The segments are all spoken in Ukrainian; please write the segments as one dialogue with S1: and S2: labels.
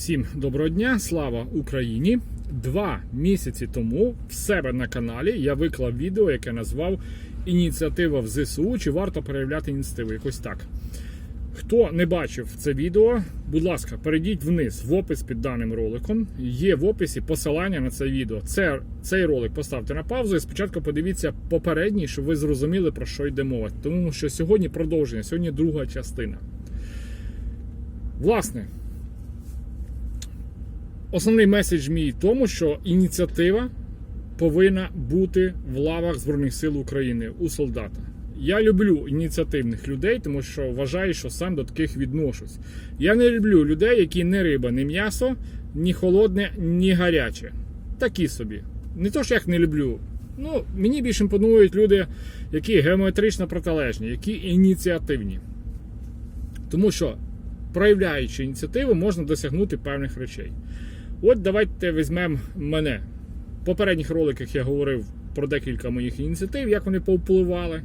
S1: Всім доброго дня, слава Україні! Два місяці тому в себе на каналі я виклав відео, яке назвав Ініціатива в ЗСУ чи варто переявляти ініціативу. Якось так. Хто не бачив це відео, будь ласка, перейдіть вниз в опис під даним роликом. Є в описі посилання на це відео. Це, цей ролик поставте на паузу і спочатку подивіться попередній, щоб ви зрозуміли про що йде мова. Тому що сьогодні продовження, сьогодні друга частина. Власне, Основний меседж мій в тому, що ініціатива повинна бути в лавах Збройних сил України у солдата. Я люблю ініціативних людей, тому що вважаю, що сам до таких відношусь. Я не люблю людей, які не риба, не м'ясо, ні холодне, ні гаряче. Такі собі. Не то, що я їх не люблю. Ну, мені більше імпонують люди, які геометрично протилежні, які ініціативні. Тому що, проявляючи ініціативу, можна досягнути певних речей. От давайте візьмемо мене. В попередніх роликах я говорив про декілька моїх ініціатив, як вони повпливали.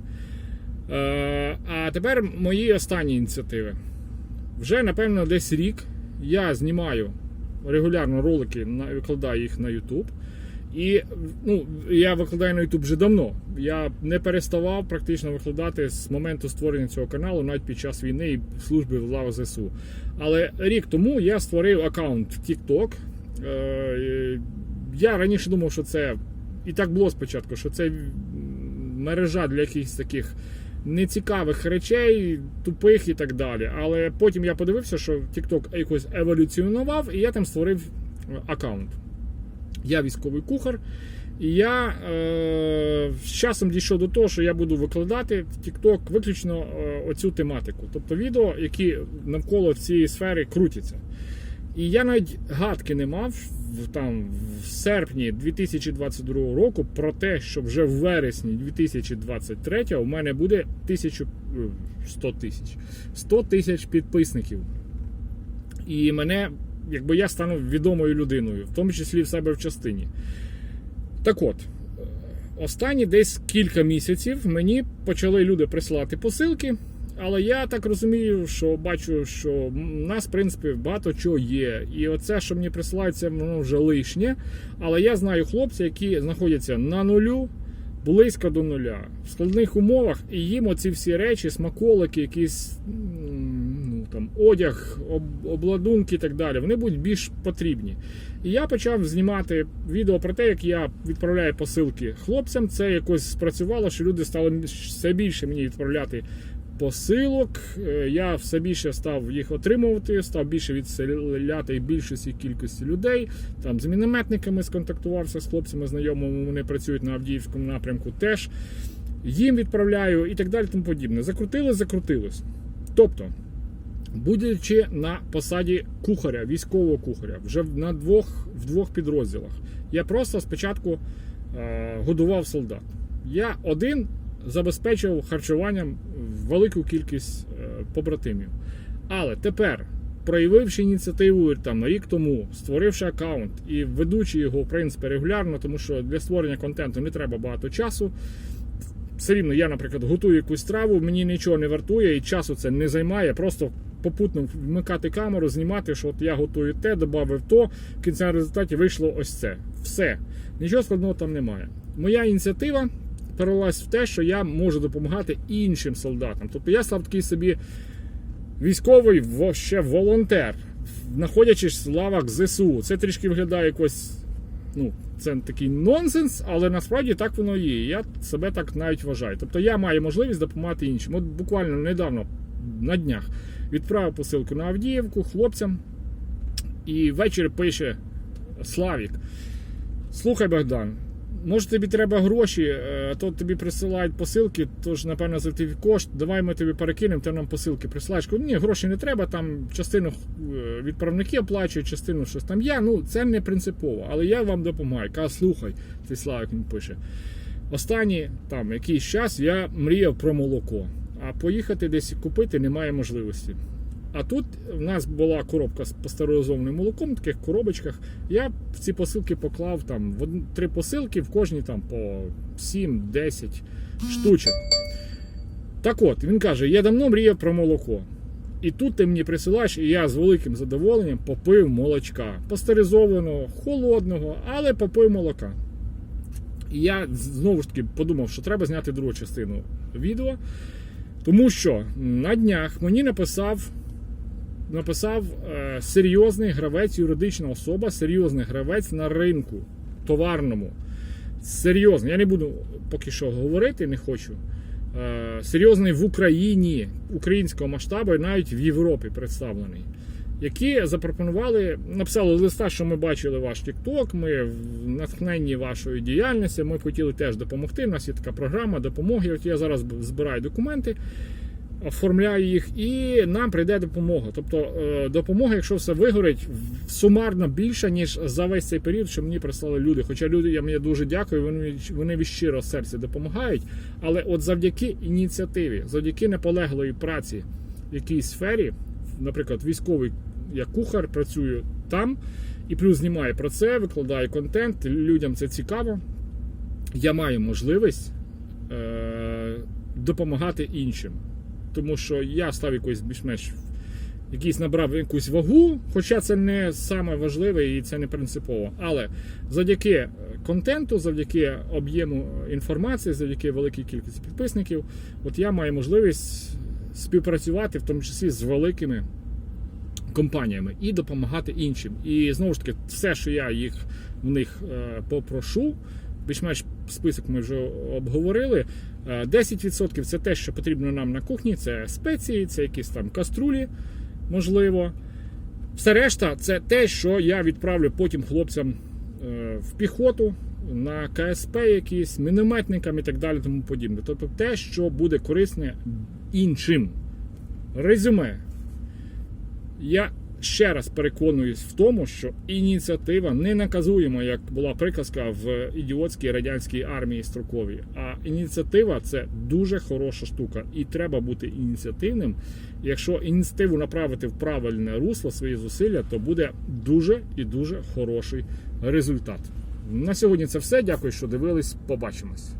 S1: Е, А тепер мої останні ініціативи. Вже, напевно, десь рік я знімаю регулярно ролики, викладаю їх на YouTube. І ну, я викладаю на YouTube вже давно. Я не переставав практично викладати з моменту створення цього каналу, навіть під час війни і служби в лав ЗСУ. Але рік тому я створив аккаунт в TikTok. Е, Я раніше думав, що це і так було спочатку, що це мережа для якихось таких нецікавих речей, тупих і так далі. Але потім я подивився, що TikTok якось еволюціонував, і я там створив е, аккаунт. Я військовий кухар. І я е, з часом дійшов до того, що я буду викладати в TikTok виключно е, оцю тематику. Тобто відео, які навколо цієї сфери крутяться. І я навіть гадки не мав там, в серпні 2022 року про те, що вже в вересні 2023 у мене буде 1000, е, 100 тисяч 100 тисяч підписників. І мене, якби я стану відомою людиною, в тому числі в себе в частині. Так от, е, останні десь кілька місяців мені почали люди присилати посилки. Але я так розумію, що бачу, що в нас, в принципі, багато чого є. І оце, що мені присилається, воно вже лишнє. Але я знаю хлопців, які знаходяться на нулю, близько до нуля, в складних умовах, і їм оці всі речі, смаколики, якісь ну, там, одяг, об- обладунки і так далі, вони будуть більш потрібні. І я почав знімати відео про те, як я відправляю посилки хлопцям. Це якось спрацювало, що люди стали все більше мені відправляти посилок. Е, Я все більше став їх отримувати, став більше відселяти більшості кількості людей. Там з мінометниками сконтактувався з хлопцями, знайомими. Вони працюють на Авдіївському напрямку теж. Їм відправляю і так далі. Тому подібне. Закрутилось, закрутилось. Тобто, будучи на посаді кухаря, військового кухаря, вже на двох, в двох підрозділах, я просто спочатку е, годував солдат. Я один забезпечував харчуванням велику кількість е, побратимів. Але тепер, проявивши ініціативу там рік тому, створивши аккаунт і ведучи його в принципі регулярно, тому що для створення контенту не треба багато часу. Все рівно я, наприклад, готую якусь страву, мені нічого не вартує і часу це не займає. Просто попутно вмикати камеру, знімати, що от я готую те, додав то, в кінцевому результаті вийшло ось це. Все. Нічого складного там немає. Моя ініціатива перелилась в те, що я можу допомагати іншим солдатам. Тобто я став такий собі військовий ще волонтер, знаходячись в лавах ЗСУ. Це трішки виглядає якось. Ну, це такий нонсенс, але насправді так воно є. Я себе так навіть вважаю. Тобто я маю можливість допомагати іншим. От буквально недавно, на днях, відправив посилку на Авдіївку хлопцям. І ввечері пише Славік. Слухай, Богдан, може тобі треба гроші, е, а то тобі присилають посилки, тож, напевно, за твій кошт, давай ми тобі перекинемо, ти нам посилки присилаєш. Кажу, Ні, гроші не треба, там частину е, відправники оплачують, частину щось там є. Ну, це не принципово, але я вам допомагаю. Каже, слухай, цей Славик він пише. Останній там якийсь час я мріяв про молоко, а поїхати десь купити немає можливості. А тут в нас була коробка з пастеризованим молоком, в таких коробочках. Я в ці посилки поклав там в три посилки, в кожній там по 7-10 штучок. Так от, він каже: я давно мріяв про молоко. І тут ти мені присилаєш, і я з великим задоволенням попив молочка. Пастеризованого, холодного, але попив молока. І я знову ж таки подумав, що треба зняти другу частину відео. Тому що на днях мені написав, написав е, серйозний гравець, юридична особа, серйозний гравець на ринку товарному. Серйозний. Я не буду поки що говорити, не хочу. Е, серйозний в Україні, українського масштабу, і навіть в Європі представлений. Які запропонували, написали листа, що ми бачили ваш TikTok, ми в натхненні вашої діяльності, ми хотіли теж допомогти. У нас є така програма допомоги. От я зараз збираю документи, оформляю їх, і нам прийде допомога. Тобто е, допомога, якщо все вигорить, сумарно більше, ніж за весь цей період, що мені прислали люди. Хоча люди, я мені дуже дякую, вони, вони від щирого серця допомагають. Але от завдяки ініціативі, завдяки наполеглої праці в якійсь сфері, наприклад, військовий я кухар, працюю там, і плюс знімаю про це, викладаю контент, людям це цікаво. Я маю можливість е- допомагати іншим. Тому що я став якось більш-менш якийсь набрав якусь вагу, хоча це не саме важливе і це не принципово. Але завдяки е, контенту, завдяки об'єму інформації, завдяки великій кількості підписників, от я маю можливість співпрацювати, в тому числі з великими компаніями, і допомагати іншим. І знову ж таки, все, що я їх в них е, попрошу. Більш-менш список ми вже обговорили. Е, 10% це те, що потрібно нам на кухні, це спеції, це якісь там каструлі, можливо. Все решта це те, що я відправлю потім хлопцям е, в піхоту, на КСП якісь, мінометникам і так далі, тому подібне. Тобто те, що буде корисне іншим. Резюме. Я ще раз переконуюсь в тому, що ініціатива не наказуємо, як була приказка в ідіотській радянській армії строковій. А ініціатива це дуже хороша штука, і треба бути ініціативним. Якщо ініціативу направити в правильне русло свої зусилля, то буде дуже і дуже хороший результат. На сьогодні це все. Дякую, що дивились. Побачимось.